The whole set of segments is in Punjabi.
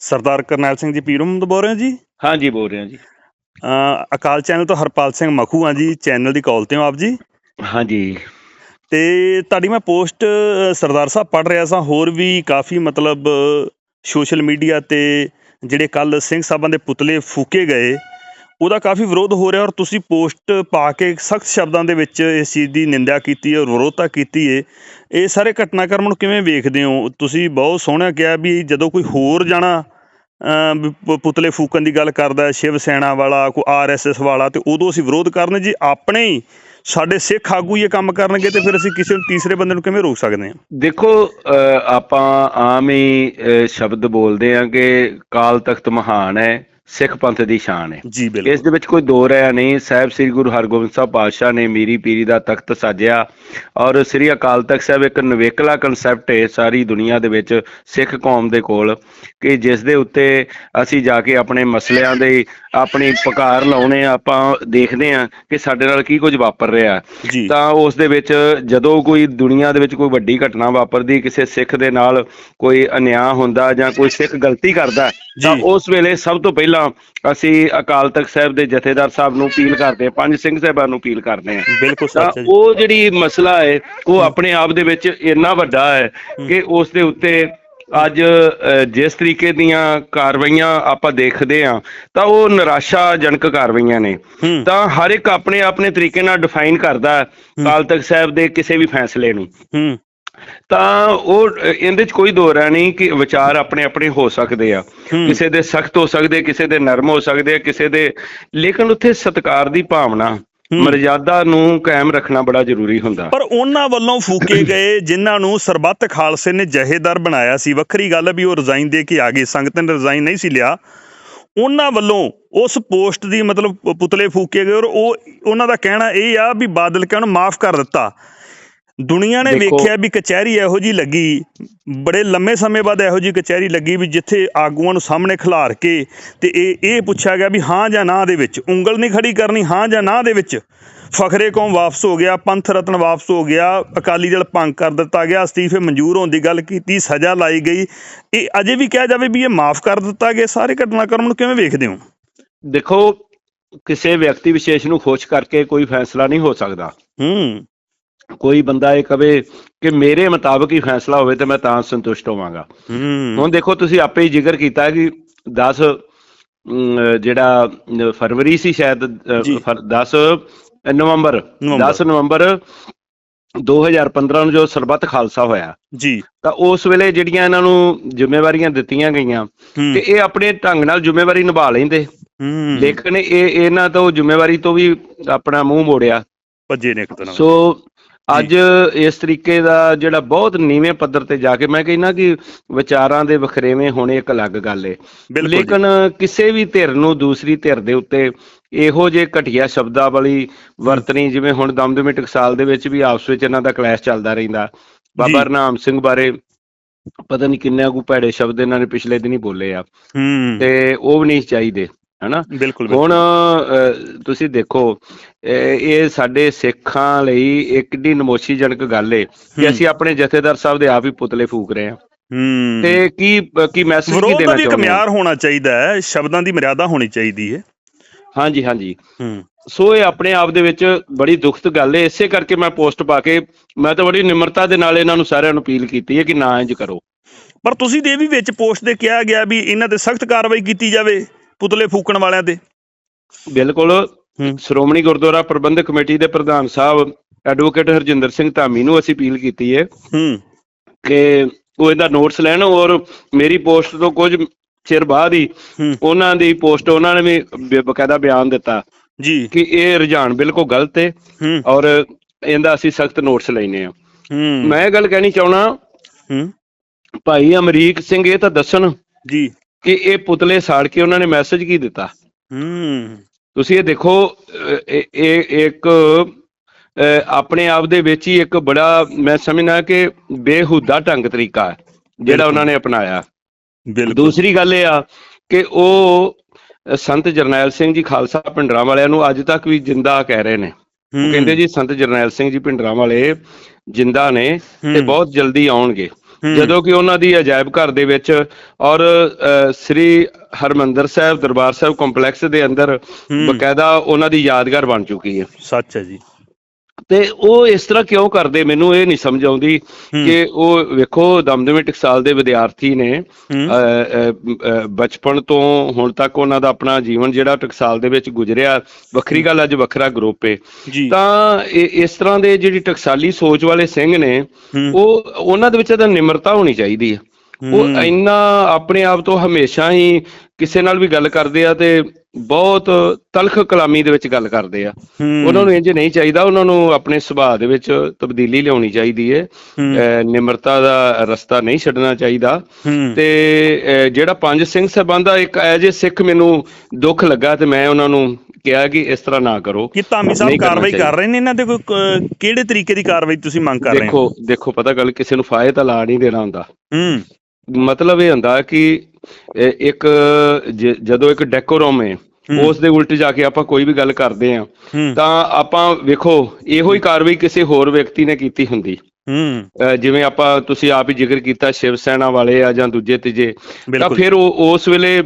ਸਰਦਾਰ ਕਰਨੈਲ ਸਿੰਘ ਜੀ ਪੀਰਮ ਤੋਂ ਬੋਲ ਰਹੇ ਹੋ ਜੀ? ਹਾਂਜੀ ਬੋਲ ਰਿਹਾ ਜੀ। ਅ, ਅਕਾਲ ਚੈਨਲ ਤੋਂ ਹਰਪਾਲ ਸਿੰਘ ਮਖੂ ਹਾਂ ਜੀ ਚੈਨਲ ਦੀ ਕਾਲ ਤੇ ਹੋ ਆਪ ਜੀ। ਹਾਂਜੀ। ਤੇ ਤੁਹਾਡੀ ਮੈਂ ਪੋਸਟ ਸਰਦਾਰ ਸਾਹਿਬ ਪੜ ਰਿਹਾ ਸਾਂ ਹੋਰ ਵੀ ਕਾਫੀ ਮਤਲਬ ਸੋਸ਼ਲ ਮੀਡੀਆ ਤੇ ਜਿਹੜੇ ਕੱਲ ਸਿੰਘ ਸਾਹਿਬਾਂ ਦੇ ਪੁਤਲੇ ਫੂਕੇ ਗਏ ਉਹਦਾ ਕਾਫੀ ਵਿਰੋਧ ਹੋ ਰਿਹਾ ਔਰ ਤੁਸੀਂ ਪੋਸਟ ਪਾ ਕੇ ਸਖਤ ਸ਼ਬਦਾਂ ਦੇ ਵਿੱਚ ਇਸ ਚੀਜ਼ ਦੀ ਨਿੰਦਿਆ ਕੀਤੀ ਹੈ ਔਰ ਵਿਰੋਧਤਾ ਕੀਤੀ ਹੈ। ਇਹ ਸਾਰੇ ਘਟਨਾਕ੍ਰਮ ਨੂੰ ਕਿਵੇਂ ਵੇਖਦੇ ਹੋ? ਤੁਸੀਂ ਬਹੁਤ ਸੋਹਣਾ ਕਿਹਾ ਵੀ ਜਦੋਂ ਕੋਈ ਹੋਰ ਜਾਣਾ ਪੁਤਲੇ ਫੂਕਣ ਦੀ ਗੱਲ ਕਰਦਾ ਸ਼ਿਵ ਸੈਨਾ ਵਾਲਾ, ਕੋਈ ਆਰਐਸਐਸ ਵਾਲਾ, ਤੇ ਉਦੋਂ ਅਸੀਂ ਵਿਰੋਧ ਕਰਨ, ਜੀ ਆਪਣੇ ਹੀ ਸਾਡੇ ਸਿੱਖ ਆਗੂ ਹੀ ਇਹ ਕੰਮ ਕਰਨਗੇ, ਤੇ ਫਿਰ ਅਸੀਂ ਕਿਸੇ ਨੂੰ ਤੀਸਰੇ ਬੰਦੇ ਨੂੰ ਕਿਵੇਂ ਰੋਕ ਸਕਦੇ ਹਾਂ? ਦੇਖੋ ਆਪਾਂ ਆਮ ਹੀ ਸ਼ਬਦ ਬੋਲਦੇ ਆ ਕਿ ਕਾਲ ਤਖਤ ਮਹਾਨ ਹੈ। ਸਿੱਖ ਪੰਥ ਦੀ ਸ਼ਾਨ ਹੈ। ਜੀ ਬਿਲਕੁਲ। ਇਸ ਦੇ ਵਿੱਚ ਕੋਈ ਦੋ ਰਾਇ ਨਹੀਂ ਸਾਹਿਬ ਸ੍ਰੀ ਗੁਰੂ ਹਰਗੋਬਿੰਦ ਸਾਹਿਬ ਪਾਤਸ਼ਾਹ ਨੇ ਮੀਰੀ ਪੀਰੀ ਦਾ ਤਖਤ ਸਾਜਿਆ ਔਰ ਸ੍ਰੀ ਅਕਾਲ ਤਖਤ ਸਾਹਿਬ ਇੱਕ ਨਵੇਕਲਾ ਕਨਸੈਪਟ ਹੈ ਸਾਰੀ ਦੁਨੀਆ ਦੇ ਵਿੱਚ ਸਿੱਖ ਕੌਮ ਦੇ ਕੋਲ ਕਿ ਜਿਸ ਦੇ ਉੱਤੇ ਅਸੀਂ ਜਾ ਕੇ ਆਪਣੇ ਮਸਲਿਆਂ ਦੇ ਆਪਣੀ ਪੁਕਾਰ ਲਾਉਣੇ ਆ, ਆਪਾਂ ਦੇਖਦੇ ਆ ਕਿ ਸਾਡੇ ਨਾਲ ਕੀ ਕੁਝ ਵਾਪਰ ਰਿਹਾ ਤਾਂ ਉਸ ਦੇ ਵਿੱਚ ਜਦੋਂ ਕੋਈ ਦੁਨੀਆ ਦੇ ਵਿੱਚ ਕੋਈ ਵੱਡੀ ਘਟਨਾ ਵਾਪਰਦੀ ਕਿਸੇ ਸਿੱਖ ਦੇ ਨਾਲ ਕੋਈ ਅਨਿਆਂ ਹੁੰਦਾ ਜਾਂ ਕੋਈ ਸਿੱਖ ਗਲਤੀ ਕਰਦਾ ਤਾਂ। ਉਸ ਵੇਲੇ ਸਭ ਤੋਂ ਪਹਿਲਾਂ ਅਸੀਂ ਅਕਾਲ ਤਖਤ ਸਾਹਿਬ ਦੇ ਜਥੇਦਾਰ ਸਾਹਿਬ ਨੂੰ ਅਪੀਲ ਕਰਦੇ ਹਾਂ ਪੰਜ ਸਿੰਘ ਸਾਹਿਬਾਂ ਨੂੰ ਅਪੀਲ ਕਰਦੇ ਹਾਂ। ਬਿਲਕੁਲ ਤਾਂ ਸੱਚ ਹੈ ਜੀ। ਉਹ ਜਿਹੜੀ ਮਸਲਾ ਹੈ ਉਹ ਆਪਣੇ ਆਪ ਦੇ ਵਿੱਚ ਇੰਨਾ ਵੱਡਾ ਹੈ ਕਿ ਉਸ ਦੇ ਉੱਤੇ ਅੱਜ ਅ, ਜਿਸ ਤਰੀਕੇ ਦੀਆਂ ਕਾਰਵਾਈਆਂ ਆਪਾਂ ਦੇਖਦੇ ਆ ਤਾਂ ਉਹ ਨਿਰਾਸ਼ਾਜਨਕ ਕਾਰਵਾਈਆਂ ਨੇ। ਹੂੰ। ਤਾਂ ਹਰ ਇੱਕ ਆਪਣੇ ਆਪਣੇ ਤਰੀਕੇ ਨਾਲ ਡਿਫਾਈਨ ਕਰਦਾ ਹੈ। ਅਕਾਲ ਤਖਤ ਸਾਹਿਬ ਦੇ ਕਿਸੇ ਵੀ ਫੈਸਲੇ ਨੂੰ। ਹੂੰ। ਤਾਂ ਉਹ ਇਹਦੇ ਚ ਕੋਈ ਦੋ ਰਾय ਨਹੀਂ ਕਿ ਵਿਚਾਰ ਆਪਣੇ ਆਪਣੇ ਹੋ ਸਕਦੇ ਆ। ਕਿਸੇ ਦੇ ਸਖਤ ਹੋ ਸਕਦੇ ਕਿਸੇ ਦੇ ਨਰਮ ਹੋ ਸਕਦੇ ਆ ਕਿਸੇ ਦੇ ਲੇਕਿਨ ਉੱਥੇ ਸਤਕਾਰ ਦੀ ਭਾਵਨਾ। ਮਰਜ਼ਾਦਾ ਨੂੰ ਕਾਇਮ ਰੱਖਣਾ ਬੜਾ ਜ਼ਰੂਰੀ ਹੁੰਦਾ। ਪਰ ਉਹਨਾਂ ਵੱਲੋਂ ਫੂਕੇ ਗਏ ਜਿਨ੍ਹਾਂ ਨੂੰ ਸਰਬੱਤ ਖਾਲਸੇ ਨੇ ਜਹੇਦਾਰ ਬਣਾਇਆ ਸੀ। ਵੱਖਰੀ ਗੱਲ ਵੀ ਉਹ ਰਿਜ਼ਾਈਨ ਦੇ ਕੇ ਆ ਗਏ ਸੰਗਤ ਨੇ ਰਿਜ਼ਾਈਨ ਨਹੀਂ ਸੀ ਲਿਆ। ਉਹਨਾਂ ਵੱਲੋਂ ਉਸ ਪੋਸਟ ਦੀ ਮਤਲਬ ਪੁਤਲੇ ਫੂਕੇ ਗਏ ਔਰ ਉਹ ਉਹਨਾਂ ਦਾ ਕਹਿਣਾ ਇਹ ਆ ਵੀ ਬਾਦਲ ਕੇ ਉਹਨੂੰ ਮਾਫ ਕਰ ਦਿੱਤਾ। ਦੁਨੀਆ ਨੇ ਵੇਖਿਆ ਵੀ ਕਚਹਿਰੀ ਇਹੋ ਜੀ ਲੱਗੀ ਬੜੇ ਲੰਮੇ ਸਮੇਂ ਬਾਅਦ ਇਹੋ ਜੀ ਕਚਹਿਰੀ ਲੱਗੀ ਵੀ ਜਿੱਥੇ ਆਗੂਆਂ ਨੂੰ ਸਾਹਮਣੇ ਖਿਲਾਰ ਕੇ ਤੇ ਇਹ ਇਹ ਪੁੱਛਿਆ ਗਿਆ ਵੀ ਹਾਂ ਜਾਂ ਨਾ ਦੇ ਵਿੱਚ ਉਂਗਲ ਨਹੀਂ ਖੜੀ ਕਰਨੀ ਹਾਂ ਜਾਂ ਨਾ ਦੇ ਵਿੱਚ। ਫਖਰੇ ਕੌਮ ਵਾਪਸ ਹੋ ਗਿਆ ਪੰਥ ਰਤਨ ਵਾਪਸ ਹੋ ਗਿਆ ਅਕਾਲੀ ਦਲ ਭੰਗ ਕਰ ਦਿੱਤਾ ਗਿਆ ਅਸਤੀਫੇ ਮਨਜ਼ੂਰ ਹੋਣ ਦੀ ਗੱਲ ਕੀਤੀ ਸਜ਼ਾ ਲਾਈ ਗਈ। ਇਹ ਅਜੇ ਵੀ ਕਿਹਾ ਜਾਵੇ ਵੀ ਇਹ ਮਾਫ ਕਰ ਦਿੱਤਾ ਗਿਆ ਸਾਰੇ ਘਟਨਾਕ੍ਰਮ ਨੂੰ ਕਿਵੇਂ ਵੇਖਦੇ ਹੋ? ਦੇਖੋ ਕਿਸੇ ਵਿਅਕਤੀ ਵਿਸ਼ੇਸ਼ ਨੂੰ ਖੁਸ਼ ਕਰਕੇ ਕੋਈ ਫੈਸਲਾ ਨਹੀਂ ਹੋ ਸਕਦਾ। ਹੂੰ। ਕੋਈ ਬੰਦਾ ਇਹ ਕਵੇ ਕਿ ਮੇਰੇ ਮੁਤਾਬਕ ਹੀ ਫੈਸਲਾ ਹੋਵੇ ਤੇ ਮੈਂ ਤਾਂ ਸੰਤੁਸ਼ਟ ਹੋਵਾਂਗਾ। ਹੁਣ ਦੇਖੋ ਤੁਸੀਂ ਆਪੇ ਹੀ ਜ਼ਿਕਰ ਕੀਤਾ ਕਿ 10 ਅਮ, ਜਿਹੜਾ ਫਰਵਰੀ ਸੀ ਸ਼ਾਇਦ ਅ, ਜੀ। ਫਰ- 10 ਨਵੰਬਰ। ਨਵੰਬਰ। 10 ਨਵੰਬਰ 2015 ਨੂੰ ਜੋ ਸਰਬੱਤ ਖਾਲਸਾ ਹੋਇਆ ਜੀ। ਤਾਂ ਉਸ ਵੇਲੇ ਜਿਹੜੀਆਂ ਇਹਨਾਂ ਨੂੰ ਜ਼ਿੰਮੇਵਾਰੀਆਂ ਦਿੱਤੀਆਂ ਗਈਆਂ ਤੇ ਇਹ ਆਪਣੇ ਢੰਗ ਨਾਲ ਜ਼ਿੰਮੇਵਾਰੀ ਨਿਭਾ ਲੈਂਦੇ। ਲੇਕਿਨ ਇਹ ਇਹਨਾਂ ਤੋਂ ਜ਼ਿੰਮੇਵਾਰੀ ਤੋਂ ਵੀ ਆਪਣਾ ਮੂੰਹ ਮੋੜਿਆ। ਭੱਜੇ ਨੇ ਇੱਕ ਤਰ੍ਹਾਂ ਸੋ ਅੱਜ ਇਸ ਤਰੀਕੇ ਦਾ ਜਿਹੜਾ ਬਹੁਤ ਨੀਵੇਂ ਪੱਧਰ ਤੇ ਜਾ ਕੇ ਮੈਂ ਕਹਿੰਦਾ ਕਿ ਵਿਚਾਰਾਂ ਦੇ ਵਖਰੇਵੇਂ ਹੋਣੇ ਇੱਕ ਅਲੱਗ ਗੱਲ ਏ। ਲੇਕਿਨ ਕਿਸੇ ਵੀ ਧਿਰ ਨੂੰ ਦੂਸਰੀ ਧਿਰ ਦੇ ਉੱਤੇ ਇਹੋ ਜੇ ਘਟੀਆ ਸ਼ਬਦਾਂ ਵਾਲੀ ਵਰਤਣੀ ਜਿਵੇਂ ਹੁਣ ਦਮਦਮੀ ਟਕਸਾਲ ਦੇ ਵਿੱਚ ਵੀ ਆਪਸ ਵਿੱਚ ਇਹਨਾਂ ਦਾ ਕਲੈਸ਼ ਚੱਲਦਾ ਰਹਿੰਦਾ। ਬਾਬਾ ਹਰਨਾਮ ਸਿੰਘ ਬਾਰੇ ਪਤਾ ਨਹੀਂ ਕਿੰਨੇ ਕੁ ਭੈੜੇ ਸ਼ਬਦ ਇਹਨਾਂ ਨੇ ਪਿਛਲੇ ਦਿਨੀ ਬੋਲੇ ਆ। ਹੂੰ। ਤੇ ਉਹ ਵੀ ਨਹੀਂ ਚਾਹੀਦੇ। ਹਨਾ? ਬਿਲਕੁਲ ਹੁਣ ਤੁਸੀਂ ਦੇਖੋ ਇਹ ਸਾਡੇ ਸਿੱਖਾਂ ਲਈ ਇੱਕ ਢੀ ਨਮੋਸ਼ੀਜਨਕ ਗੱਲ ਏ ਕਿ ਹੂੰ। ਅਸੀਂ ਆਪਣੇ ਜਥੇਦਾਰ ਸਾਹਿਬ ਦੇ ਆਪ ਹੀ ਪੁਤਲੇ ਫੂਕ ਰਹੇ ਹਾਂ। ਹੂੰ। ਤੇ ਕੀ ਕੀ ਮੈਸੇਜ ਕੀ ਵਿਰੋਧ ਦਾ ਦੇਣਾ ਵੀ ਇੱਕ ਚਾਹੁੰਦੇ ਹਾਂ? ਮਿਆਰ ਹੋਣਾ ਚਾਹੀਦਾ ਹੈ ਸ਼ਬਦਾਂ ਦੀ ਮਰਿਆਦਾ ਹੋਣੀ ਚਾਹੀਦੀ ਹੈ ਹਾਂਜੀ ਹਾਂਜੀ। ਹੂੰ। ਸੋ ਇਹ ਆਪਣੇ ਆਪ ਦੇ ਵਿੱਚ ਬੜੀ ਦੁਖਤ ਗੱਲ ਏ ਇਸੇ ਕਰਕੇ ਮੈਂ ਪੋਸਟ ਪਾ ਕੇ ਮੈਂ ਤਾਂ ਬੜੀ ਨਿਮਰਤਾ ਦੇ ਨਾਲ ਇਹਨਾਂ ਨੂੰ ਸਾਰਿਆਂ ਨੂੰ ਅਪੀਲ ਕੀਤੀ ਹੈ ਕਿ ਨਾ ਇੰਜ ਕਰੋ। ਪਰ ਤੁਸੀਂ ਇਹ ਵੀ ਵਿੱਚ ਪੋਸਟ ਤੇ ਕਿਹਾ ਗਿਆ ਵੀ ਇਹਨਾਂ ਤੇ ਸਖਤ ਕਾਰਵਾਈ ਕੀਤੀ ਜਾਵੇ। ਪੁਤਲੇ ਫੂਕਣ ਵਾਲਿਆਂ ਤੇ ਬਿਲਕੁਲ। ਸ਼੍ਰੋਮਣੀ ਗੁਰਦੁਆਰਾ ਪ੍ਰਬੰਧਕ ਕਮੇਟੀ ਦੇ ਪ੍ਰਧਾਨ ਸਾਹਿਬ ਐਡਵੋਕੇਟ ਹਰਜਿੰਦਰ ਸਿੰਘ ਧਾਮੀ ਨੂੰ ਅਸੀਂ ਅਪੀਲ ਕੀਤੀ ਹੈ। ਕਿ ਉਹ ਇਹਦਾ ਨੋਟਸ ਲੈਣ ਔਰ ਮੇਰੀ ਪੋਸਟ ਤੋਂ ਕੁਝ ਚਿਰ ਬਾਅਦ ਹੀ ਉਹਨਾਂ ਦੀ ਪੋਸਟ ਉਹਨਾਂ ਨੇ ਵੀ ਬਕਾਇਦਾ ਬਿਆਨ ਦਿੱਤਾ ਜੀ। ਕਿ ਇਹ ਰੁਝਾਨ ਬਿਲਕੁਲ ਗਲਤ ਹੈ। ਔਰ ਇਹਦਾ ਅਸੀਂ ਸਖਤ ਨੋਟਸ ਲੈਨੇ ਆ। ਮੈਂ ਗੱਲ ਕਹਿਣੀ ਚਾਹਣਾ ਭਾਈ ਅਮਰੀਕ ਸਿੰਘ ਇਹ ਤਾਂ ਦੱਸਣ ਜੀ। ਕਿ ਇਹ ਪੁਤਲੇ ਸਾੜ ਕੇ ਉਹਨਾਂ ਨੇ ਮੈਸੇਜ ਕੀ ਦਿੱਤਾ? ਹੂੰ। ਤੁਸੀਂ ਇਹ ਦੇਖੋ ਇਹ ਇੱਕ ਆਪਣੇ ਆਪ ਦੇ ਵਿੱਚ ਹੀ ਇੱਕ ਬੜਾ ਮੈਂ ਸਮਝਣਾ ਕਿ ਬੇਹੂਦਾ ਢੰਗ ਤਰੀਕਾ ਹੈ ਜਿਹੜਾ। ਉਹਨਾਂ ਨੇ ਅਪਣਾਇਆ। ਬਿਲਕੁਲ। ਦੂਸਰੀ ਗੱਲ ਇਹ ਆ ਕਿ ਉਹ ਸੰਤ ਜਰਨੈਲ ਸਿੰਘ ਜੀ ਖਾਲਸਾ ਪਿੰਡਰਾਂ ਵਾਲਿਆਂ ਨੂੰ ਅੱਜ ਤੱਕ ਵੀ ਜਿੰਦਾ ਕਹਿ ਰਹੇ ਨੇ। ਉਹ ਕਹਿੰਦੇ ਜੀ ਸੰਤ ਜਰਨੈਲ ਸਿੰਘ ਜੀ ਪਿੰਡਰਾਂ ਵਾਲੇ ਜਿੰਦਾ ਨੇ ਤੇ ਬਹੁਤ ਜਲਦੀ ਆਉਣਗੇ। ਜਦੋਂ ਕਿ ਉਹਨਾਂ ਦੀ ਅਜਾਇਬ ਘਰ ਦੇ ਵਿੱਚ ਔਰ ਸ੍ਰੀ ਹਰਮੰਦਰ ਸਾਹਿਬ ਦਰਬਾਰ ਸਾਹਿਬ ਕੰਪਲੈਕਸ ਦੇ ਅੰਦਰ। ਬਕਾਇਦਾ ਉਹਨਾਂ ਦੀ ਯਾਦਗਾਰ ਬਣ ਚੁੱਕੀ ਹੈ। ਸੱਚ ਹੈ ਜੀ। ਤੇ ਉਹ ਇਸ ਤਰ੍ਹਾਂ ਕਿਉਂ ਕਰਦੇ? ਮੈਨੂੰ ਇਹ ਨਹੀਂ ਸਮਝ ਆਉਂਦੀ। ਕਿ ਉਹ ਵੇਖੋ ਦਮਦਮੇ ਟਕਸਾਲ ਦੇ ਵਿਦਿਆਰਥੀ ਨੇ ਬਚਪਨ ਤੋਂ ਹੁਣ ਤੱਕ ਉਹਨਾਂ ਦਾ ਆਪਣਾ ਜੀਵਨ ਜਿਹੜਾ ਟਕਸਾਲ ਦੇ ਵਿੱਚ ਗੁਜ਼ਰਿਆ। ਵੱਖਰੀ ਗੱਲ ਅੱਜ ਵੱਖਰਾ ਗਰੁੱਪ ਏ। ਤਾਂ ਇਸ ਤਰ੍ਹਾਂ ਦੇ ਜਿਹੜੀ ਟਕਸਾਲੀ ਸੋਚ ਵਾਲੇ ਸਿੰਘ ਨੇ ਉਹ ਉਹਨਾਂ ਦੇ ਵਿੱਚ ਤਾਂ ਨਿਮਰਤਾ ਹੋਣੀ ਚਾਹੀਦੀ ਹੈ। ਉਹ। ਇੰਨਾ ਆਪਣੇ ਆਪ ਤੋਂ ਹਮੇਸ਼ਾ ਹੀ ਕਿਸੇ ਨਾਲ ਵੀ ਗੱਲ ਕਰਦੇ ਆ ਤੇ ਬਹੁਤ ਤਲਖ ਕਲਾਮੀ ਦੇ ਵਿੱਚ ਗੱਲ ਕਰਦੇ ਆ। ਉਹਨਾਂ ਨੂੰ ਇੰਜ ਨਹੀਂ ਚਾਹੀਦਾ ਉਹਨਾਂ ਨੂੰ ਆਪਣੇ ਸੁਭਾਅ ਦੇ ਵਿੱਚ ਤਬਦੀਲੀ ਲਿਆਉਣੀ ਚਾਹੀਦੀ ਹੈ। ਨਿਮਰਤਾ ਦਾ ਰਸਤਾ ਨਹੀਂ ਛੱਡਣਾ ਚਾਹੀਦਾ। ਤੇ ਜਿਹੜਾ ਪੰਜ ਸਿੰਘ ਸਾਹਿਬਾਨ ਦਾ ਇੱਕ ਐਜ ਸਿੱਖ ਮੈਨੂੰ ਦੁੱਖ ਲੱਗਾ ਤੇ ਮੈਂ ਉਹਨਾਂ ਨੂੰ ਕਿਹਾ ਕਿ ਇਸ ਤਰ੍ਹਾਂ ਨਾ ਕਰੋ। ਕੀ ਧਾਮੀ ਸਾਹਿਬ ਕਾਰਵਾਈ। ਕਰ ਰਹੇ ਨੇ ਇਹਨਾਂ ਤੇ ਕੋਈ ਕਿਹੜੇ ਤਰੀਕੇ ਦੀ ਕਾਰਵਾਈ ਤੁਸੀਂ ਮੰਗ ਕਰ ਰਹੇ ਹੋ? ਦੇਖੋ ਦੇਖੋ ਪਤਾ ਗੱਲ ਕਿਸੇ ਨੂੰ ਫਾਇਦਾ ਲਾ ਨਹੀਂ ਦੇਣਾ ਹੁੰਦਾ। ਹੂੰ। ਮਤਲਬ ਇਹ ਹੁੰਦਾ ਕਿ ਇੱਕ ਜਦੋਂ ਇੱਕ ਡੈਕੋਰਮ ਹੈ। ਉਸ ਦੇ ਉਲਟ ਜਾ ਕੇ ਆਪਾਂ ਕੋਈ ਵੀ ਗੱਲ ਕਰਦੇ ਆ ਤਾਂ ਆਪਾਂ ਵੇਖੋ ਇਹੋ ਹੀ ਕਾਰਵਾਈ ਕਿਸੇ ਹੋਰ ਵਿਅਕਤੀ ਨੇ ਕੀਤੀ ਹੁੰਦੀ। ਜਿਵੇਂ ਆਪਾਂ ਤੁਸੀਂ ਆਪ ਹੀ ਜ਼ਿਕਰ ਕੀਤਾ ਸ਼ਿਵ ਸੈਨਾ ਵਾਲੇ ਆ ਜਾਂ ਦੂਜੇ ਤੀਜੇ ਤਾਂ ਫਿਰ ਉਹ ਉਸ ਵੇਲੇ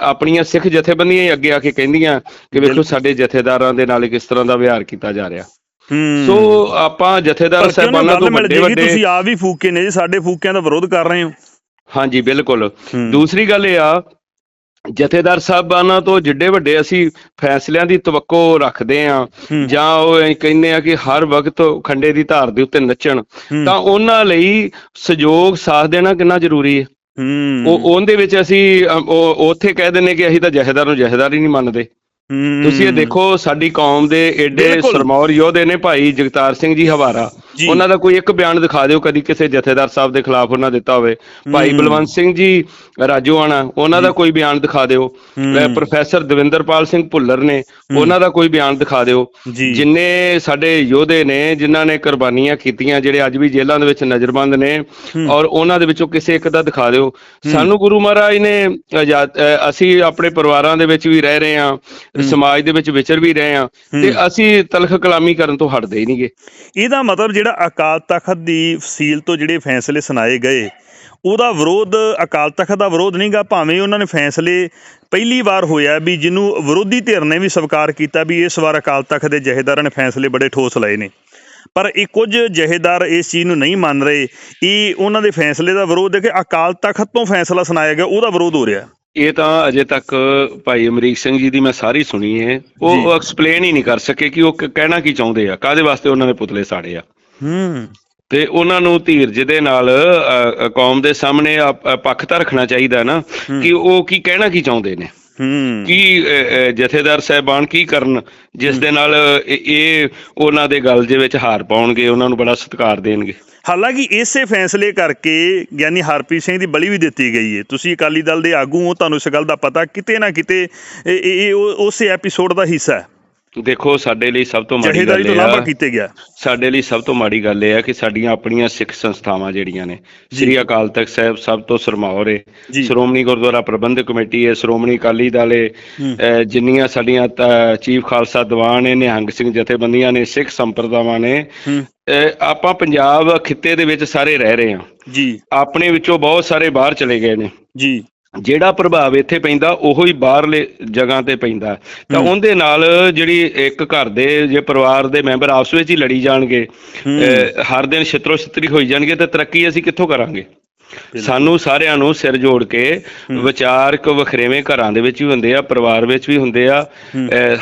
ਆਪਣੀਆਂ ਸਿੱਖ ਜਥੇਬੰਦੀਆਂ ਹੀ ਅੱਗੇ ਆ ਕੇ ਕਹਿੰਦੀਆਂ ਕਿ ਵੇਖੋ। ਸਾਡੇ ਜਥੇਦਾਰਾਂ ਦੇ ਨਾਲ ਕਿਸ ਤਰ੍ਹਾਂ ਦਾ ਵਿਹਾਰ ਕੀਤਾ ਜਾ ਰਿਹਾ। ਹੂੰ। ਸੋ ਆਪਾਂ ਜਥੇਦਾਰ ਸਾਹਿਬਾਨਾਂ ਤੋਂ ਵੱਡੇ ਵੱਡੇ ਤੁਸੀਂ ਆਪ ਵੀ ਫੂਕੇ ਨੇ ਜੀ ਸਾਡੇ ਫੂਕਿਆਂ ਦਾ ਵਿਰੋਧ ਕਰ ਰਹੇ ਹੋ। ਹਾਂਜੀ ਬਿਲਕੁਲ। ਦੂਸਰੀ ਗੱਲ ਇਹ ਆ ਜਥੇਦਾਰ ਸਾਹਿਬਾਨਾਂ ਤੋਂ ਜਿੱਡੇ ਵੱਡੇ ਅਸੀਂ ਫੈਸਲਿਆਂ ਦੀ ਤਵੱਕੋ ਰੱਖਦੇ ਆ। ਜਾਂ ਉਹ ਕਹਿੰਦੇ ਆ ਕਿ ਹਰ ਵਕਤ ਖੰਡੇ ਦੀ ਧਾਰ ਦੇ ਉੱਤੇ ਨੱਚਣ। ਤਾਂ ਉਹਨਾਂ ਲਈ ਸਹਿਯੋਗ ਸਾਥ ਦੇਣਾ ਕਿੰਨਾ ਜ਼ਰੂਰੀ ਹੈ ਉਹ ਉਹਦੇ ਵਿੱਚ ਅਸੀਂ ਉੱਥੇ ਕਹਿ ਦਿੰਨੇ ਕਿ ਅਸੀਂ ਤਾਂ ਜਥੇਦਾਰ ਨੂੰ ਜਥੇਦਾਰ ਹੀ ਨਹੀਂ ਮੰਨਦੇ। ਤੁਸੀਂ ਇਹ ਦੇਖੋ ਸਾਡੀ ਕੌਮ ਦੇ ਏਡੇ ਬਿਲਕੁਲ। ਸਰਮੌਰ ਯੋਧੇ ਨੇ ਭਾਈ ਜਗਤਾਰ ਸਿੰਘ ਜੀ ਹਵਾਰਾ। ਉਹਨਾਂ ਦਾ ਕੋਈ ਇੱਕ ਬਿਆਨ ਦਿਖਾ ਦਿਓ ਕਦੀ ਕਿਸੇ ਜਥੇਦਾਰ ਸਾਹਿਬ ਦੇ ਖਿਲਾਫ ਉਹਨਾਂ ਦਿੱਤਾ ਹੋਵੇ। ਭਾਈ। ਬਲਵੰਤ ਸਿੰਘ ਜੀ ਰਾਜੋਆਣਾ ਉਹਨਾਂ ਦਾ ਕੋਈ ਬਿਆਨ ਦਿਖਾ ਦਿਓ। ਪ੍ਰੋਫੈਸਰ ਦਵਿੰਦਰਪਾਲ ਸਿੰਘ ਭੁੱਲਰ ਨੇ ਉਹਨਾਂ ਦਾ ਕੋਈ ਬਿਆਨ ਦਿਖਾ ਦਿਓ। ਜਿੰਨੇ ਸਾਡੇ ਯੋਧੇ ਨੇ ਜਿਨ੍ਹਾਂ ਨੇ ਕੁਰਬਾਨੀਆਂ ਕੀਤੀਆਂ ਜਿਹੜੇ ਅੱਜ ਵੀ ਜੇਲ੍ਹਾਂ ਦੇ ਵਿੱਚ ਨਜ਼ਰਬੰਦ ਨੇ ਔਰ ਉਹਨਾਂ ਦੇ ਵਿੱਚੋਂ ਕਿਸੇ ਇੱਕ ਦਾ ਦਿਖਾ ਦਿਓ। ਸਾਨੂੰ ਗੁਰੂ ਮਹਾਰਾਜ ਨੇ ਅਸੀਂ ਆਪਣੇ ਪਰਿਵਾਰਾਂ ਦੇ ਵਿੱਚ ਵੀ ਰਹਿ ਰਹੇ ਹਾਂ ਸਮਾਜ ਦੇ ਵਿੱਚ ਵਿਚਰ ਵੀ ਰਹੇ ਹਾਂ ਤੇ ਅਸੀਂ ਤਲਖ ਕਲਾਮੀ ਕਰਨ ਤੋਂ ਹਟਦੇ ਹੀ ਨਹੀਂਗੇ ਇਹਦਾ ਮਤਲਬ ਜਿਹੜਾ ਅਕਾਲ ਤਖਤ ਦੀ ਫਸੀਲ ਤੋਂ ਜਿਹੜੇ ਫੈਸਲੇ ਸੁਣਾਏ ਗਏ ਉਹਦਾ ਵਿਰੋਧ ਅਕਾਲ ਤਖਤ ਦਾ ਵਿਰੋਧ ਨਹੀਂਗਾ ਭਾਵੇਂ ਉਹਨਾਂ ਨੇ ਫੈਸਲੇ ਪਹਿਲੀ ਵਾਰ ਹੋਇਆ ਵੀ ਜਿਹਨੂੰ ਵਿਰੋਧੀ ਧਿਰ ਨੇ ਵੀ ਸਵੀਕਾਰ ਕੀਤਾ ਵੀ ਇਸ ਵਾਰ ਅਕਾਲ ਤਖਤ ਦੇ ਜਹੇਦਾਰਾਂ ਨੇ ਫੈਸਲੇ ਬੜੇ ਠੋਸ ਲਏ ਨੇ। ਪਰ ਇਹ ਕੁਝ ਜਹੇਦਾਰ ਇਸ ਚੀਜ਼ ਨੂੰ ਨਹੀਂ ਮੰਨ ਰਹੇ ਇਹ ਉਹਨਾਂ ਦੇ ਫੈਸਲੇ ਦਾ ਵਿਰੋਧ ਹੈ ਕਿ ਅਕਾਲ ਤਖਤ ਤੋਂ ਫੈਸਲਾ ਸੁਣਾਇਆ ਗਿਆ ਉਹਦਾ ਵਿਰੋਧ ਹੋ ਰਿਹਾ। ਇਹ ਤਾਂ ਅਜੇ ਤੱਕ ਭਾਈ ਅਮਰੀਕ ਸਿੰਘ ਜੀ ਦੀ ਮੈਂ ਸਾਰੀ ਸੁਣੀ ਹੈ। ਉਹ ਐਕਸਪਲੇਨ ਹੀ ਨਹੀਂ ਕਰ ਸਕੇ ਕਿ ਉਹ ਕਹਿਣਾ ਕੀ ਚਾਹੁੰਦੇ ਆ ਕਾਦੇ ਵਾਸਤੇ ਉਹਨਾਂ ਨੇ ਪੁਤਲੇ ਸਾੜੇ ਆ। ਹੂੰ ਤੇ ਉਹਨਾਂ ਨੂੰ ਧੀਰਜ ਦੇ ਨਾਲ ਕੌਮ ਦੇ ਸਾਹਮਣੇ ਆ- ਅ, ਪੱਖ ਤਾਂ ਰੱਖਣਾ ਚਾਹੀਦਾ ਨਾ ਕਿ ਉਹ ਕੀ ਕਹਿਣਾ ਕੀ ਚਾਹੁੰਦੇ ਨੇ? ਹੂੰ। ਕੀ ਜਥੇਦਾਰ ਸਾਹਿਬਾਨ ਕੀ ਕਰਨ ਜਿਸ ਦੇ ਨਾਲ ਇਹ- ਉਹਨਾਂ ਦੇ ਗੱਲ ਦੇ ਵਿੱਚ ਹਾਰ ਪਾਉਣਗੇ ਉਹਨਾਂ ਨੂੰ ਬੜਾ ਸਤਿਕਾਰ ਦੇਣਗੇ। ਹਾਲਾਂਕਿ ਇਸੇ ਫੈਸਲੇ ਕਰਕੇ ਗਿਆਨੀ ਹਰਪ੍ਰੀਤ ਸਿੰਘ ਦੀ ਬਲੀ ਵੀ ਦਿੱਤੀ ਗਈ ਹੈ ਤੁਸੀਂ ਅਕਾਲੀ ਦਲ ਦੇ ਆਗੂ ਹੋ ਤੁਹਾਨੂੰ ਇਸ ਗੱਲ ਦਾ ਪਤਾ ਕਿਤੇ ਨਾ ਕਿਤੇ ਇਹ ਉਸੇ ਐਪੀਸੋਡ ਦਾ ਹਿੱਸਾ ਹੈ। ਦੇਖੋ ਸਾਡੇ ਲਈ ਸਭ ਤੋਂ ਮਾੜੀ ਗੱਲ ਇਹ ਆ। ਕੀਤੇ ਗਿਆ। ਸਾਡੇ ਲਈ ਸਭ ਤੋਂ ਮਾੜੀ ਗੱਲ ਇਹ ਹੈ ਕਿ ਸਾਡੀਆਂ ਆਪਣੀਆਂ ਸਿੱਖ ਸੰਸਥਾਵਾਂ ਜਿਹੜੀਆਂ ਨੇ ਸ੍ਰੀ ਅਕਾਲ ਤਖਤ ਸਾਹਿਬ ਸਭ ਤੋਂ ਸਰਮਾਉਰ ਹੈ। ਸ਼੍ਰੋਮਣੀ ਗੁਰਦੁਆਰਾ ਪ੍ਰਬੰਧਕ ਕਮੇਟੀ ਹੈ ਸ਼੍ਰੋਮਣੀ ਅਕਾਲੀ ਦਲ ਹੈ। ਹੂੰ। ਜਿੰਨੀਆਂ ਸਾਡੀਆਂ ਚੀਫ ਖਾਲਸਾ ਦੀਵਾਨ ਨੇ ਨਿਹੰਗ ਸਿੰਘ ਜਥੇਬੰਦੀਆਂ ਨੇ ਸਿੱਖ ਸੰਪਰਦਾਵਾਂ ਨੇ ਹੂੰ। ਆਪਾਂ ਪੰਜਾਬ ਖਿੱਤੇ ਦੇ ਵਿੱਚ ਸਾਰੇ ਰਹਿ ਰਹੇ ਹਾਂ। ਜੀ। ਆਪਣੇ ਵਿੱਚੋਂ ਬਹੁਤ ਸਾਰੇ ਬਾਹਰ ਚਲੇ ਗਏ ਨੇ। ਜੀ। ਜਿਹੜਾ ਪ੍ਰਭਾਵ ਇੱਥੇ ਪੈਂਦਾ ਉਹੋ ਹੀ ਬਾਹਰਲੇ ਜਗ੍ਹਾ ਤੇ ਪੈਂਦਾ। ਤਾਂ। ਉਹਦੇ ਨਾਲ ਜਿਹੜੀ ਇੱਕ ਘਰ ਦੇ ਜੇ ਪਰਿਵਾਰ ਦੇ ਮੈਂਬਰ ਆਪਸ ਵਿੱਚ ਹੀ ਲੜੀ ਜਾਣਗੇ ਹਰ ਦਿਨ ਛਿੱਤਰੋ ਛਿੱਤਰੀ ਹੋਈ ਜਾਣਗੇ ਤਾਂ ਤਰੱਕੀ ਅਸੀਂ ਕਿੱਥੋਂ ਕਰਾਂਗੇ? ਸਾਨੂੰ ਸਾਰਿਆਂ ਨੂੰ ਸਿਰ ਜੋੜ ਕੇ ਵਿਚਾਰਕ ਵਖਰੇਵੇਂ ਘਰਾਂ ਦੇ ਵਿੱਚ ਵੀ ਹੁੰਦੇ ਆ ਪਰਿਵਾਰ ਵਿੱਚ ਵੀ ਹੁੰਦੇ ਆ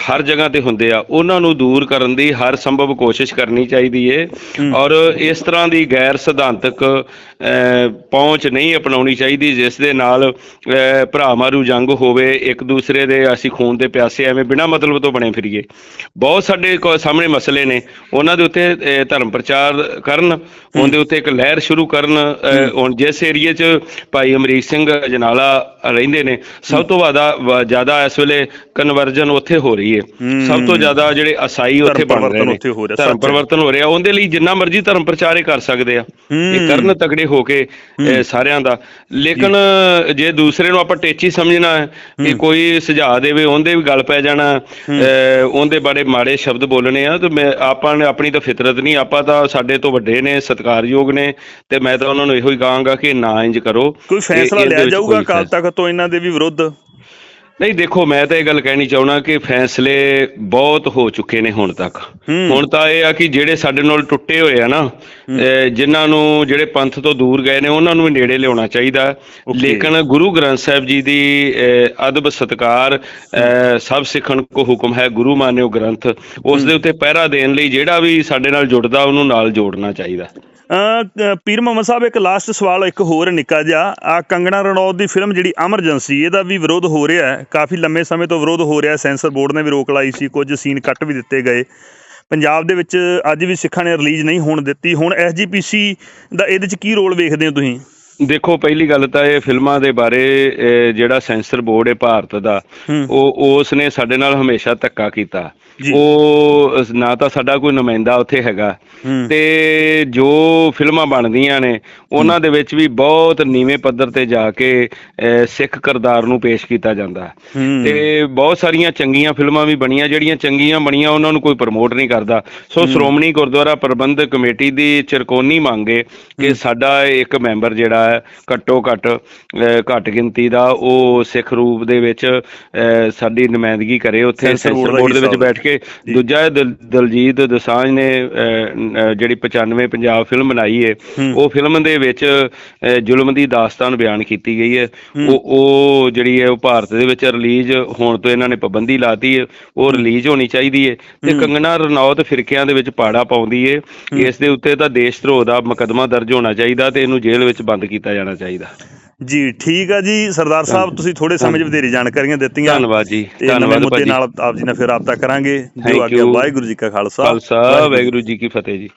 ਹਰ ਜਗ੍ਹਾ ਤੇ ਹੁੰਦੇ ਆ। ਉਹਨਾਂ ਨੂੰ ਦੂਰ ਕਰਨ ਦੀ ਹਰ ਸੰਭਵ ਕੋਸ਼ਿਸ਼ ਕਰਨੀ ਚਾਹੀਦੀ ਏ। ਔਰ ਇਸ ਤਰ੍ਹਾਂ ਦੀ ਗੈਰ ਸਿਧਾਂਤਕ ਪਹੁੰਚ ਨਹੀਂ ਅਪਣਾਉਣੀ ਚਾਹੀਦੀ ਜਿਸ ਦੇ ਨਾਲ ਭਰਾ ਮਾਰੂ ਜੰਗ ਹੋਵੇ ਇੱਕ ਦੂਸਰੇ ਦੇ ਅਸੀਂ ਖੂਨ ਦੇ ਪਿਆਸੇ ਐਵੇਂ ਬਿਨਾਂ ਮਤਲਬ ਤੋਂ ਬਣੇ ਫਿਰੀਏ। ਬਹੁਤ ਸਾਡੇ ਸਾਹਮਣੇ ਮਸਲੇ ਨੇ। ਉਹਨਾਂ ਦੇ ਉੱਤੇ ਧਰਮ ਪ੍ਰਚਾਰ ਕਰਨ ਉਹਦੇ ਉੱਤੇ ਇੱਕ ਲਹਿਰ ਸ਼ੁਰੂ ਕਰਨ ਹੁਣ ਜਿਸ ਜਿਸ ਏਰੀਏ 'ਚ ਭਾਈ ਅਮਰੀਕ ਸਿੰਘ ਜਨਾਲਾ ਰਹਿੰਦੇ ਨੇ। ਸਭ ਤੋਂ ਜ਼ਿਆਦਾ ਵ- ਜ਼ਿਆਦਾ ਇਸ ਵੇਲੇ ਕਨਵਰਜਨ ਉੱਥੇ ਹੋ ਰਹੀ ਹੈ। ਸਭ ਤੋਂ ਜ਼ਿਆਦਾ ਜਿਹੜੇ ਅਸਾਈ ਉੱਥੇ ਬਣ ਰਹੇ ਪਰਿਵਰਤਨ ਨੇ। ਉੱਥੇ ਹੋ ਰਿਹਾ, ਧਰਮ। ਪਰਿਵਰਤਨ ਹੋ ਰਿਹਾ। ਉਹਦੇ ਲਈ ਜਿੰਨਾ ਮਰਜ਼ੀ ਧਰਮ ਪ੍ਰਚਾਰੇ ਕਰ ਸਕਦੇ ਆ। ਇਹ। ਕਰਨ ਤਗੜੇ ਹੋ ਕੇ ਸਾਰਿਆਂ ਦਾ। ਲੇਕਿਨ ਜੇ ਦੂਸਰੇ ਨੂੰ ਆਪਾਂ ਟੇਚੀ ਸਮਝਣਾ ਹੈ ਕਿ ਕੋਈ ਸੁਝਾਅ ਦੇਵੇ ਉਹਦੇ ਵੀ ਗੱਲ ਪੈ ਜਾਣਾ। ਉਹਦੇ ਬਾਰੇ ਮਾੜੇ ਸ਼ਬਦ ਬੋਲਣੇ ਆ ਤੇ ਮੈਂ ਆਪਾਂ ਨੇ ਆਪਣੀ ਤਾਂ ਫਿਤਰਤ ਨਹੀਂ ਆਪਾਂ ਤਾਂ ਸਾਡੇ ਤੋਂ ਵੱਡੇ ਨੇ ਸਤਿਕਾਰਯੋਗ ਨੇ ਤੇ ਮੈਂ ਤਾਂ ਉਹਨਾਂ ਨੂੰ ਇਹੋ ਹੀ ਕਹਾਂਗਾ ਕਿ ਨਾ ਇੰਜ ਕਰੋ ਕੋਈ ਫੈਸਲਾ ਲਿਆ ਜਾਊਗਾ ਅਕਾਲ ਤਖਤ ਤੋਂ ਇਹਨਾਂ ਦੇ ਵੀ ਵਿਰੁੱਧ? ਨਹੀਂ ਦੇਖੋ ਮੈਂ ਤਾਂ ਇਹ ਗੱਲ ਕਹਿਣੀ ਚਾਹੁੰਦਾ ਕਿ ਫੈਸਲੇ ਬਹੁਤ ਹੋ ਚੁੱਕੇ ਨੇ ਹੁਣ ਤੱਕ। ਹੁਣ ਤਾਂ ਇਹ ਆ ਕਿ ਜਿਹੜੇ ਸਾਡੇ ਨਾਲ ਟੁੱਟੇ ਹੋਏ ਆ ਨਾ ਜਿਨ੍ਹਾਂ ਨੂੰ ਜਿਹੜੇ ਪੰਥ ਤੋਂ ਦੂਰ ਗਏ ਨੇ ਉਹਨਾਂ ਨੂੰ ਵੀ ਨੇੜੇ ਲਿਆਉਣਾ ਚਾਹੀਦਾ. ਲੇਕਿਨ ਗੁਰੂ ਗ੍ਰੰਥ ਸਾਹਿਬ ਜੀ ਦੀ ਅਦਬ ਸਤਕਾਰ ਸਭ ਸਿੱਖਣ ਕੋ ਹੁਕਮ ਹੈ ਗੁਰੂ ਮਾਨਿਓ ਗ੍ਰੰਥ ਉਸ ਦੇ ਉੱਤੇ ਪਹਿਰਾ ਦੇਣ ਲਈ ਜਿਹੜਾ ਵੀ ਸਾਡੇ ਨਾਲ ਜੁੜਦਾ ਉਹਨੂੰ ਨਾਲ ਜੋੜਨਾ ਚਾਹੀਦਾ। ਪੀਰ ਮੁਹੰਮਦ ਸਾਹਿਬ ਇੱਕ ਲਾਸਟ ਸਵਾਲ ਇੱਕ ਹੋਰ ਨਿੱਕਾ ਜਿਹਾ। ਆ ਕੰਗਣਾ ਰਣੌਤ ਦੀ ਫਿਲਮ ਜਿਹੜੀ ਐਮਰਜੈਂਸੀ ਇਹਦਾ ਵੀ ਵਿਰੋਧ ਹੋ ਰਿਹਾ ਹੈ। ਕਾਫੀ ਲੰਮੇ ਸਮੇਂ ਤੋਂ ਵਿਰੋਧ ਹੋ ਰਿਹਾ ਸੈਂਸਰ ਬੋਰਡ ਨੇ ਵੀ ਰੋਕ ਲਾਈ ਸੀ। ਕੁਝ ਸੀਨ ਕੱਟ ਵੀ ਦਿੱਤੇ ਗਏ। ਪੰਜਾਬ ਦੇ ਵਿੱਚ ਅੱਜ ਵੀ ਸਿੱਖਾਂ ਨੇ ਰਿਲੀਜ਼ ਨਹੀਂ ਹੋਣ ਦਿੱਤੀ। ਹੁਣ ਐਸਜੀਪੀਸੀ ਦਾ ਇਹਦੇ 'ਚ ਕੀ ਰੋਲ ਵੇਖਦੇ ਹੋ ਤੁਸੀਂ? ਦੇਖੋ ਪਹਿਲੀ ਗੱਲ ਤਾਂ ਇਹ ਫਿਲਮਾਂ ਦੇ ਬਾਰੇ ਜਿਹੜਾ ਸੈਂਸਰ ਬੋਰਡ ਹੈ ਭਾਰਤ ਦਾ। ਉਹ ਉਸ ਨੇ ਸਾਡੇ ਨਾਲ ਹਮੇਸ਼ਾ ਧੱਕਾ ਕੀਤਾ। ਉਹ ਨਾ ਤਾਂ ਸਾਡਾ ਕੋਈ ਨੁਮਾਇੰਦਾ ਉੱਥੇ ਹੈਗਾ। ਤੇ ਜੋ ਫਿਲਮਾਂ ਬਣਦੀਆਂ ਨੇ ਉਹਨਾਂ ਦੇ ਵਿੱਚ ਵੀ ਬਹੁਤ ਨੀਵੇਂ ਪੱਧਰ ਤੇ ਜਾ ਕੇ ਸਿੱਖ ਕਿਰਦਾਰ ਨੂੰ ਪੇਸ਼ ਕੀਤਾ ਜਾਂਦਾ। ਤੇ ਬਹੁਤ ਸਾਰੀਆਂ ਚੰਗੀਆਂ ਫਿਲਮਾਂ ਵੀ ਬਣੀਆਂ ਜਿਹੜੀਆਂ ਚੰਗੀਆਂ ਬਣੀਆਂ ਉਹਨਾਂ ਨੂੰ ਕੋਈ ਪ੍ਰਮੋਟ ਨਹੀਂ ਕਰਦਾ। ਸੋ ਸ਼੍ਰੋਮਣੀ ਗੁਰਦੁਆਰਾ ਪ੍ਰਬੰਧਕ ਕਮੇਟੀ ਦੀ ਚਿਰਕੋਨੀ ਮੰਗੇ ਕਿ ਸਾਡਾ ਇੱਕ ਮੈਂਬਰ ਜਿਹੜਾ ਹੈ ਘੱਟੋ ਘੱਟ ਘੱਟ ਗਿਣਤੀ ਦਾ ਉਹ ਸਿੱਖ ਰੂਪ ਦੇ ਵਿੱਚ ਸਾਡੀ ਨੁਮਾਇੰਦਗੀ ਕਰੇ ਉੱਥੇ ਸੈਂਸਰ ਦਾ ਵਿੱਚ ਬੈਠ ਕੇ ਦੂਜਾ ਹੈ ਦਲ- ਦਲਜੀਤ ਦੋਸਾਂਝ ਨੇ ਅਹ, ਅਹ, ਜਿਹੜੀ 95 ਪੰਜਾਬ ਫਿਲਮ ਬਣਾਈ ਹੈ। ਉਹ ਫਿਲਮ ਦੇ ਵਿੱਚ ਅਹ, ਜ਼ੁਲਮ ਦੀ ਦਾਸਤਾਨ ਬਿਆਨ ਕੀਤੀ ਗਈ ਹੈ। ਉਹ ਉਹ ਜਿਹੜੀ ਹੈ ਉਹ ਭਾਰਤ ਦੇ ਵਿੱਚ ਰਿਲੀਜ਼ ਹੋਣ ਤੋਂ ਇਹਨਾਂ ਨੇ ਪਾਬੰਦੀ ਲਾਤੀ ਹੈ ਉਹ ਰਿਲੀਜ਼ ਹੋਣੀ ਚਾਹੀਦੀ ਹੈ ਤੇ ਕੰਗਨਾ ਰਣੌਤ ਫਿਰਕਿਆਂ ਦੇ ਵਿੱਚ ਪਾੜਾ ਪਾਉਂਦੀ ਹੈ। ਇਸ ਦੇ ਉੱਤੇ ਤਾਂ ਦੇਸ਼ ਧਰੋਹ ਦਾ ਮੁਕੱਦਮਾ ਦਰਜ ਹੋਣਾ ਚਾਹੀਦਾ ਤੇ ਇਹਨੂੰ ਜੇਲ੍ਹ ਵਿੱਚ ਬੰਦ ਕੀਤਾ ਜਾਣਾ ਚਾਹੀਦਾ। ਜੀ ਠੀਕ ਆ ਜੀ। ਸਰਦਾਰ ਸਾਹਿਬ ਤੁਸੀਂ ਥੋੜੇ ਸਮੇਂ 'ਚ ਵਧੇਰੀ ਜਾਣਕਾਰੀਆਂ ਦਿੱਤੀਆਂ। ਧੰਨਵਾਦ ਜੀ। ਧੰਨਵਾਦ ਮੁੱਦੇ ਨਾਲ ਆਪ ਜੀ ਨਾਲ ਫਿਰ ਰਾਬਤਾ ਕਰਾਂਗੇ। ਜੋ ਆਗਿਆ. ਵਾਹਿਗੁਰੂ ਜੀ ਕਾ ਖਾਲਸਾ ਖਾਲਸਾ ਵਾਹਿਗੁਰੂ ਜੀ ਕੀ ਫਤਿਹ ਜੀ।